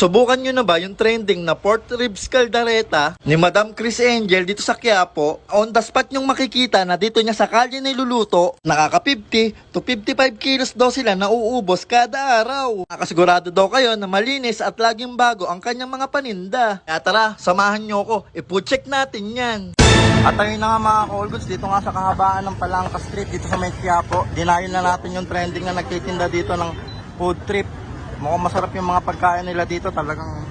Subukan nyo na ba yung trending na pork ribs caldereta ni Madam Chris Angel dito sa Quiapo? On the spot nyong makikita na dito niya sa kalye niluluto, nakaka 50 to 55 kilos daw sila na uubos kada araw. Nakasigurado daw kayo na malinis at laging bago ang kanyang mga paninda. Kaya tara, samahan nyo ko, ipo-check natin yan. At ayun na nga mga ka-all dito nga sa kahabaan ng Palangka Street, dito sa May Quiapo, dinayon na natin yung trending na nagtitinda dito ng food trip. Mukhang masarap yung mga pagkain nila dito, talagang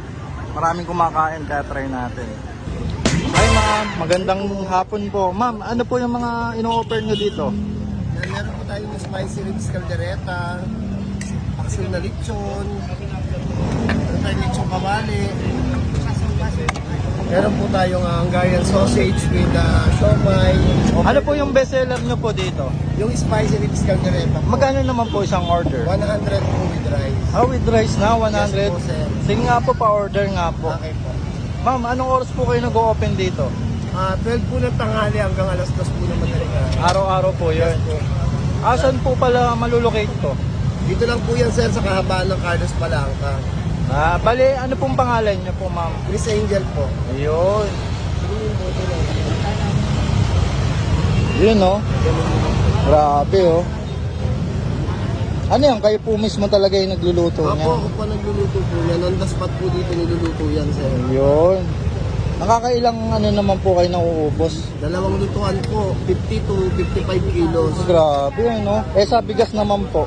maraming kumakain, kaya try natin. Hi ma'am, magandang hapon po. Ma'am, ano po yung mga ino-offer nyo dito? Meron po tayong spicy ribs caldereta, aksyon na lechon, meron tayong lechon kawali, meron po tayong uh, Hungarian sausage with uh, siomay, Ano po yung bestseller nyo po dito? yung spicy ribs caldereta po, Magkano naman po isang order? 100 po with rice. Ah, with rice na, 100. Yes po, sir. Sige nga po, pa-order nga po. Okay po. Ma'am, anong oras po kayo nag-open dito? Ah, 12 po ng tanghali hanggang alas 2 po ng madaling araw. Araw-araw po yun. Yes po. Asan po pala malulocate to? Dito lang po yan sir sa kahabaan ng Carlos Palangka. Ah, bali, ano pong pangalan niyo po, ma'am? Chris Angel po. Ayun. Yun, no? Grabe, oh. Ano yan? Kayo po mismo talaga yung nagluluto Ako, niya? ako po nagluluto po yan. On the spot po dito niluluto yan sir. Yun. Nakakailang ano naman po kayo nauubos? Dalawang lutuan po, 50 to 55 kilos. Grabe, ano? Eh, sa bigas naman po.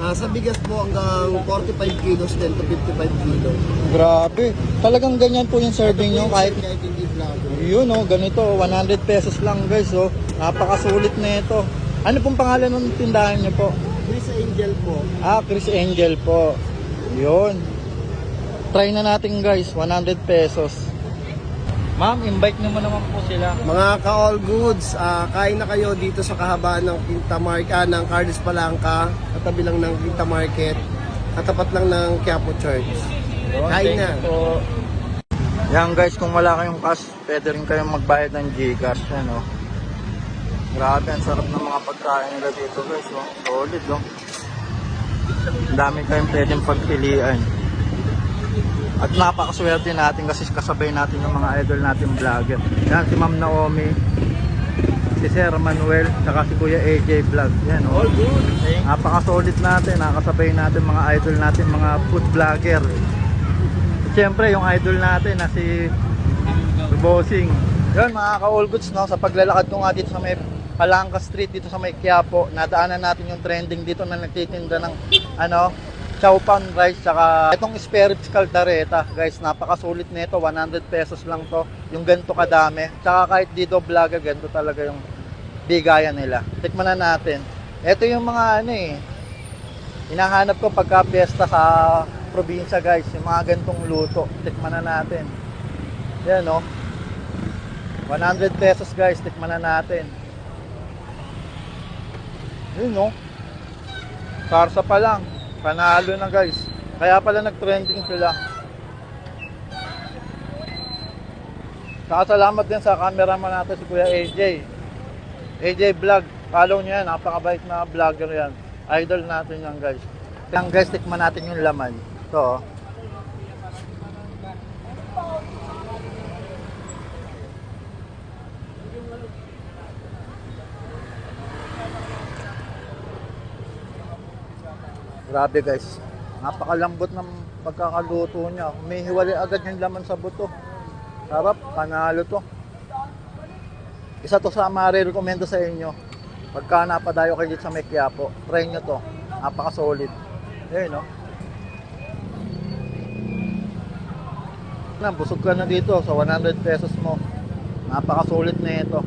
Ah, sa bigas po hanggang 45 kilos din to 55 kilos. Grabe. Talagang ganyan po yung serving nyo kahit kahit hindi vlogger. Yun oh, ganito, 100 pesos lang guys oh. Napakasulit na ito. Ano pong pangalan ng tindahan niyo po? Chris Angel po. Ah, Chris Angel po. Yun. Try na natin guys, 100 pesos. Ma'am, invite naman naman po sila. Mga ka-all goods, ah, kain na kayo dito sa kahabaan ng Quinta Market, ah, ng Carlos Palangka, katabi lang ng Quinta Market, katapat lang ng Quiapo Church. Kain na. po. Yan guys, kung wala kayong cash, pwede rin kayong magbayad ng Gcash. Yan oh. Grabe, ang sarap ng mga pagkain nila dito guys. Oh. Solid oh. Ang dami kayong pwedeng pagpilian. At napakaswerte natin kasi kasabay natin yung mga idol natin vlogger. Yan, si Ma'am Naomi, si Sir Manuel, saka si Kuya AJ Vlog. Yan, oh. All good. Napaka-solid natin, nakakasabay natin mga idol natin, mga food vlogger. At Siyempre, yung idol natin na si Bossing. Yun, mga ka-all goods, no? sa paglalakad ko nga dito sa may Palangka Street, dito sa may Quiapo, nadaanan natin yung trending dito na nagtitinda ng ano, chow pan rice, tsaka itong spare ribs caldereta. Guys, napakasulit nito, 100 pesos lang to. Yung ganito kadami. Tsaka kahit dito vlogger, ganito talaga yung bigayan nila. Tikman na natin. Ito yung mga ano eh, hinahanap ko pagka piyesta sa probinsya guys, yung mga gantong luto. Tikman na natin. Yan no. 100 pesos guys, tikman na natin. Yun no. Sarsa pa lang. Panalo na guys. Kaya pala nag-trending sila. Saka salamat din sa cameraman natin si Kuya AJ. AJ Vlog. Follow niyo yan. Napakabait na vlogger yan. Idol natin yan guys. Yan guys, tikman natin yung laman. Ito oh. Grabe guys. Napakalambot ng pagkakaluto niya. Humihiwalay agad yung laman sa buto. Sarap, panalo to. Isa to sa marirekomendo sa inyo. Pagka napadayo kayo dito sa may Quiapo, try nyo to. Napaka-solid. Ayun, no? Na, busog ka na dito sa 100 pesos mo. Napaka-solid na ito.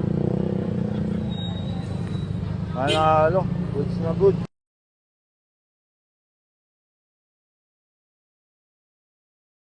Panalo. Goods na good.